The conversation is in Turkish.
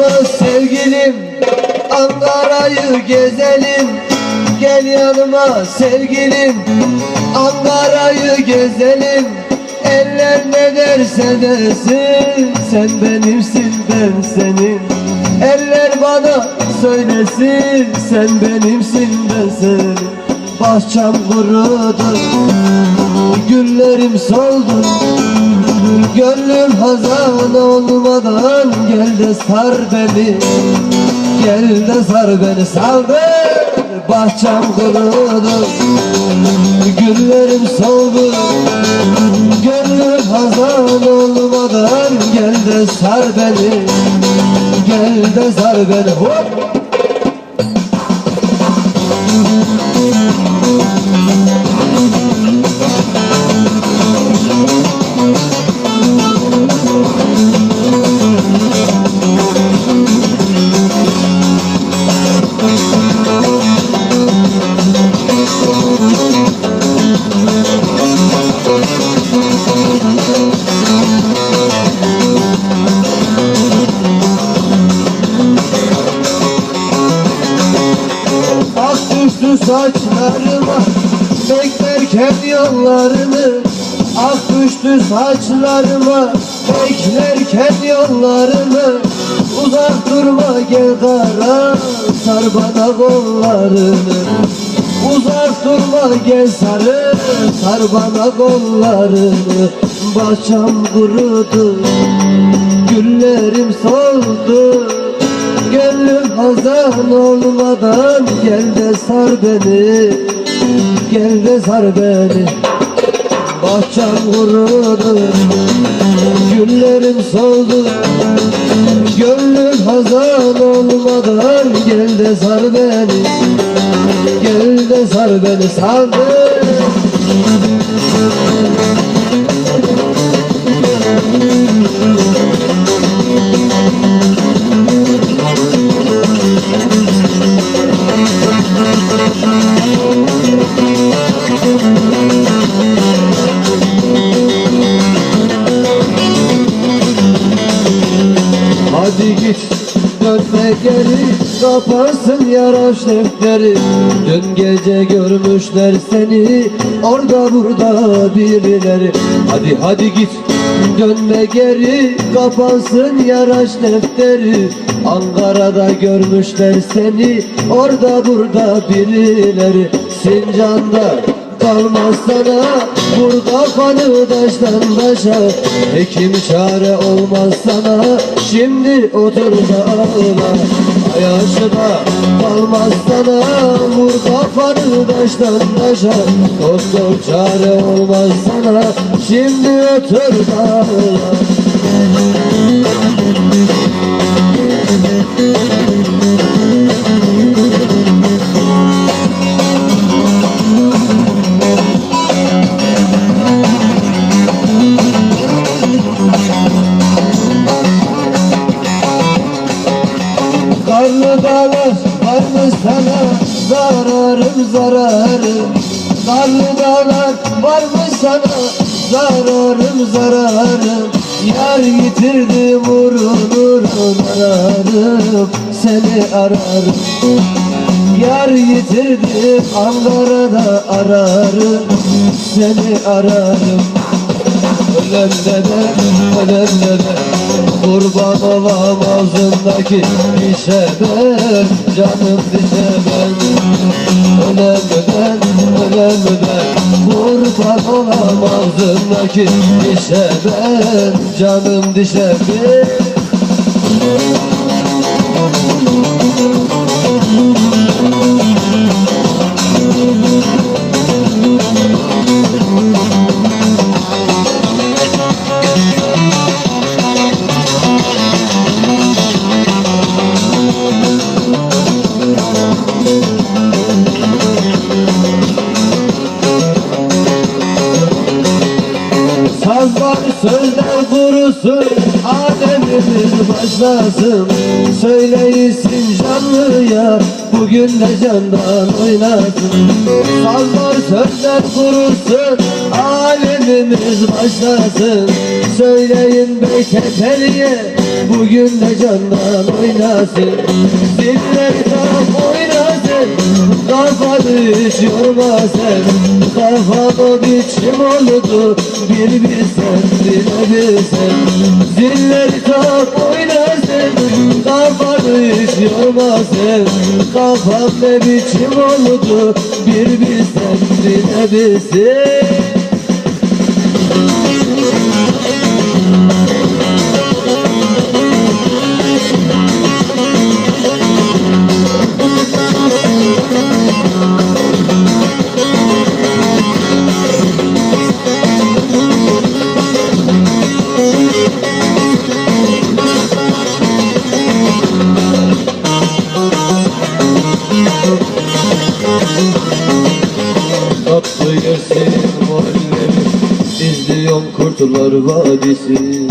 yanıma sevgilim Ankara'yı gezelim. Gel yanıma sevgilim Ankara'yı gezelim. Eller ne derse desin Sen benimsin ben senin. Eller bana söylesin Sen benimsin ben senin. Bahçem kurudu Güllerim soldu Gönlüm hazan olmadan Gel de sar beni. Gel de sar beni saldır Bahçem kurudu Güllerim soldu. Gönlüm hazan olmadan Gel de sar beni. Gel de sar beni Hop! Düştü saçlarıma Beklerken yollarını Ak düştü saçlarıma Beklerken yollarını. Uzak durma gel kara Sar bana kollarını. Uzak durma gel sarı Sar bana kollarını. Bahçam kurudu Güllerim soldu Gönlüm hazan olmadan Gel de sar beni. Gel de sar beni. Bahçem kurudu Güllerim soldu. Gönlüm hazan olmadan Gel de sar beni. Gel de sar beni sar beni Hadi git dönme geri Kapansın yaraş defteri Dün gece görmüşler seni Orada burada birileri. Hadi hadi git dönme geri Kapansın yaraş defteri Ankara'da görmüşler seni Orada burada birileri. Sincan'da kalmaz sana Vur kafanı taştan taşa Hekim çare olmaz sana? Şimdi otur da ağla. Ayaşıda kalmaz sana. Vur kafanı taştan taşa Doktor çare olmaz sana. Şimdi otur da ağla zararım zararım Karlı dağlar varmış sana? Zararım zararım. Yar yitirdim vurun ararım seni ararım. Yar yitirdim Ankara'da ararım seni ararım. Ölen de ölen de Kurban olam ağzındaki dişe ben Canım dişe ben Ölen ölen ölen ölen. Kurban olam ağzındaki dişe ben. Canım dişe ben sözler kurusun Ademimiz başlasın. Söyleyisin canlıya Bugün de candan oynasın. Sazlar sözler kurusun Alemimiz başlasın. Söyleyin Beytepe'liye Bugün de candan oynasın. Ziller oynasın Kafanı hiç yorma sen Kafan o biçim oldu. Bir bilsen bir bilsen. Ziller tam oynasın Kafanı hiç yorma sen. Kafan ne biçim oldu? Bir bilsen bir bilsen Tatlı yersin muallimi İzliyorum Kurtlar Vadisi